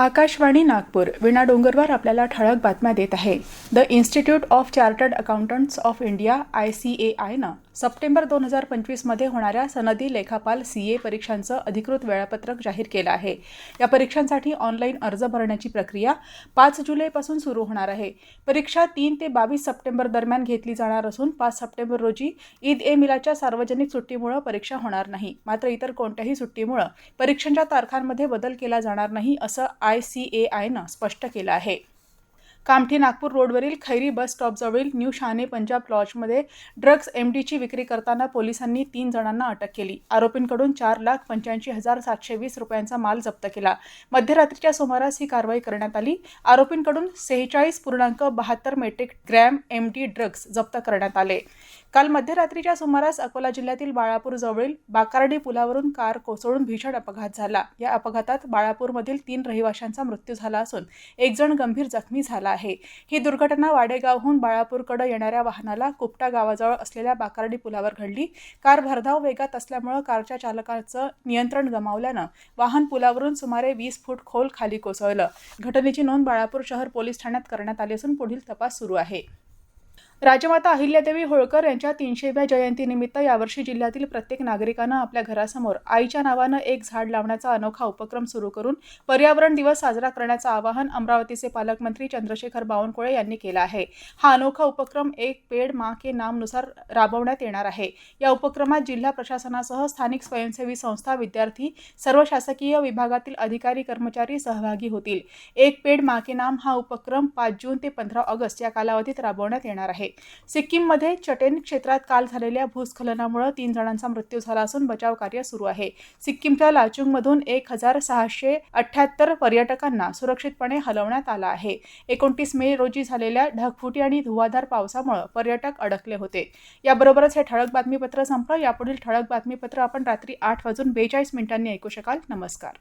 आकाशवाणी नागपूर. विणा डोंगरवर आपल्याला ठळक बातम्या देत आहे. The institute of chartered accountants of India I C A आयनं सप्टेंबर दोन हजार पंचवीसमध्ये होणाऱ्या सनदी लेखापाल सी ए परीक्षांचं अधिकृत वेळापत्रक जाहीर केलं आहे. या परीक्षांसाठी ऑनलाईन अर्ज भरण्याची प्रक्रिया पाच जुलैपासून सुरू होणार आहे. परीक्षा तीन ते बावीस सप्टेंबर दरम्यान घेतली जाणार असून पाच सप्टेंबर रोजी ईद ए मिलाच्या सार्वजनिक सुट्टीमुळे परीक्षा होणार नाही. मात्र इतर कोणत्याही सुट्टीमुळे परीक्षांच्या तारखांमध्ये बदल केला जाणार नाही असं आय सी ए आयनं स्पष्ट केलं आहे. कामठी नागपूर रोडवरील खैरी बस स्टॉपजवळील न्यू शहाणे पंजाब लॉजमध्ये ड्रग्ज एमडीची विक्री करताना पोलिसांनी तीन जणांना अटक केली. आरोपींकडून चार लाख पंच्याऐंशी हजार सातशे वीस रुपयांचा माल जप्त केला. मध्यरात्रीच्या सुमारास ही कारवाई करण्यात आली. आरोपींकडून सेहेचाळीस पूर्णांक बहात्तर मेट्रिक ग्रॅम एमडी ड्रग्ज जप्त करण्यात आले. काल मध्यरात्रीच्या सुमारास अकोला जिल्ह्यातील बाळापूर जवळील बाकारडी पुलावरून कार कोसळून भीषण अपघात झाला. या अपघातात बाळापूरमधील तीन रहिवाशांचा मृत्यू झाला असून एक जण गंभीर जखमी झाला. आहे. ही दुर्घटना वाडेगावहून बाळापूरकडे येणाऱ्या वाहनाला कुपटा गावाजवळ असलेल्या बाकारडी पुलावर घडली. कार भरधाव वेगात असल्यामुळं कारच्या चालकाचं नियंत्रण गमावल्यानं वाहन पुलावरून सुमारे वीस फूट खोल खाली कोसळलं. घटनेची नोंद बाळापूर शहर पोलीस ठाण्यात करण्यात आली असून पुढील तपास सुरू आहे. राजमाता अहिल्यादेवी होळकर यांच्या तीनशेव्या जयंतीनिमित्त यावर्षी जिल्ह्यातील प्रत्येक नागरिकानं आपल्या घरासमोर आईच्या नावानं एक झाड लावण्याचा अनोखा उपक्रम सुरू करून पर्यावरण दिवस साजरा करण्याचं आवाहन अमरावतीचे पालकमंत्री चंद्रशेखर बावनकुळे यांनी केलं आहे. हा अनोखा उपक्रम एक पेड मा के नामनुसार राबवण्यात येणार आहे. या उपक्रमात जिल्हा प्रशासनासह स्थानिक स्वयंसेवी संस्था विद्यार्थी सर्व शासकीय विभागातील अधिकारी कर्मचारी सहभागी होतील. एक पेड मा के नाम हा उपक्रम पाच जून ते पंधरा ऑगस्ट या कालावधीत राबवण्यात येणार आहे. सिक्कीममध्ये चटेन क्षेत्रात काल झालेल्या भूस्खलनामुळे तीन जणांचा मृत्यू झाला असून बचाव कार्य सुरू आहे. सिक्कीमच्या लाचुंगमधून एक हजार सहाशे अठ्ठ्याहत्तर पर्यटकांना सुरक्षितपणे हलवण्यात आलं आहे. एकोणतीस मे रोजी झालेल्या ढगफुटी आणि धुवाधार पावसामुळे पर्यटक अडकले होते. याबरोबरच हे ठळक बातमीपत्र संपलं. यापुढील ठळक बातमीपत्र आपण रात्री आठ वाजून बेचाळीस मिनिटांनी ऐकू शकाल. नमस्कार.